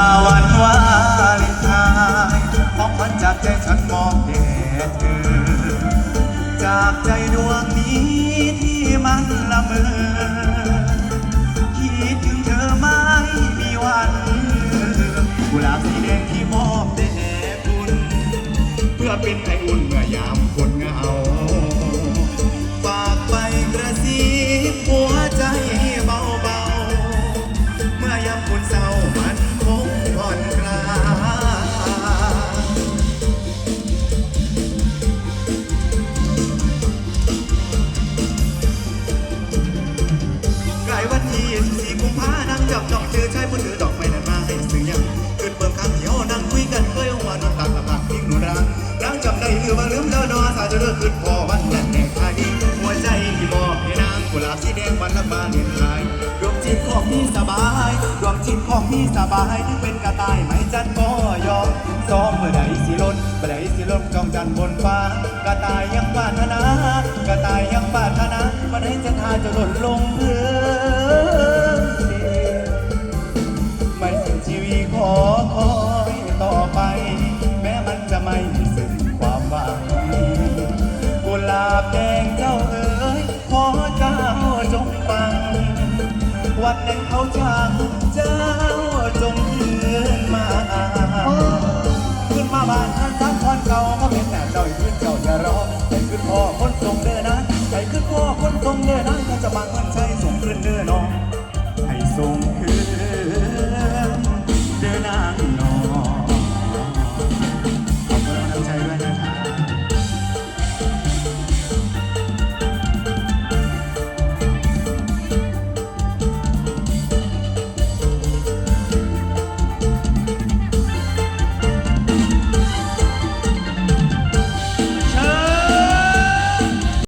าวันวาเลนไทน์ของขวัญจากใจฉันมอบแด่เธอ จากใจดวงนี้ที่มันละเมอคิดถึงเธอไม่มีวันกุหลาบสีแดงที่มอบแด่คุณ เพื่อเป็นไออุ่นเมื่อยามคนเหงา จับจ้องเจอชายผู้ถือดอกไม้นั้นมาให้ซื้อยังขึ้นเบิ่งข้างเที่ยวนั่งคุยกันเคยหัวนอนตักละปากพิงหนูรักรักจำได้หรือว่าลืมแล้วนอสาจะเลิกขึ้นพอวันนั้นแห่งคดีหัวใจที่มอบให้นางกุหลาบสีแดงวันละบานเห็นลายดวงจิตของพี่สบายดวงจิตของพี่สบายที่เป็นกระต่ายไม่จันก็ยอมซ้อมเมื่อใดสิล้นเมื่อใดสิล้น คอยต่อไป แม้มันจะไม่มีสิ้นความหวังกุหลาบแดงเจ้าเอ๋ยขอเจ้าจงฟัง วันหนึ่งเขาช่างเจ้าจงยืนมาขึ้นมาบ้านท่านสางท่อนเก่าก็เป็นแต่เดอยขึ้นเจ้าจะรอไปขึ้นพ่อคนทรงเด้อนะไปขึ้นพ่อคนทรงเด้อนะเขาจะบางวันใช้ส่งขึ้นเด้อน้อง